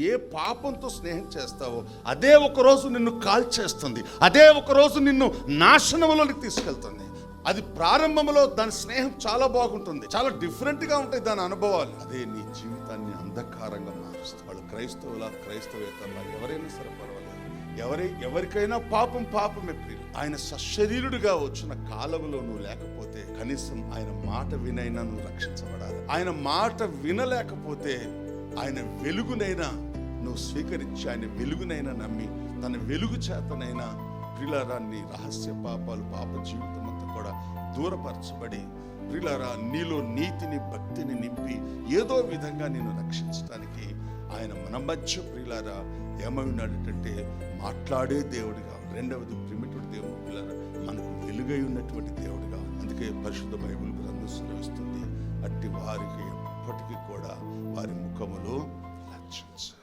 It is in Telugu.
ఏ పాపంతో స్నేహం చేస్తావో అదే ఒక రోజు నిన్ను కాల్చేస్తుంది. అదే ఒక రోజు నిన్ను నాశనంలోకి తీసుకెళ్తుంది. అది ప్రారంభంలో దాని స్నేహం చాలా బాగుంటుంది. చాలా డిఫరెంట్గా ఉంటాయి దాని అనుభవాలు. అదే నీ జీవితాన్ని అంధకారంగా మారుస్తుంది. వాళ్ళు క్రైస్తవుల క్రైస్తవేతరుల ఎవరైనా సరే పర్వాలేదు. ఎవరి ఎవరికైనా పాపం పాపమే ప్రియులు. ఆయన సశరీరుడిగా వచ్చిన కాలంలో నువ్వు లేకపోతే కనీసం ఆయన మాట వినైనా నువ్వు రక్షించబడాలి. ఆయన మాట వినలేకపోతే ఆయన వెలుగునైనా నువ్వు స్వీకరించి ఆయన వెలుగునైనా నమ్మి తన వెలుగు చేతనైనా ప్రిలారాన్ని రహస్య పాపాలు పాప జీవితం అంతా కూడా దూరపరచబడి ప్రిలారా నీలో నీతిని భక్తిని నింపి ఏదో విధంగా నేను రక్షించడానికి ఆయన మన మధ్య ప్రిలారా ఏమై ఉన్నాడంటే మాట్లాడే దేవుడిగా రెండవది ప్రిమిటుడు దేవుడు ప్రియులారా మనకు వెలుగై ఉన్నటువంటి దేవుడిగా అందుకే పరిశుద్ధ బైబిల్ గ్రంథం సెలవిస్తుంది. అట్టి వారికి ఎప్పటికీ కూడా వారి ముఖములో లక్షించ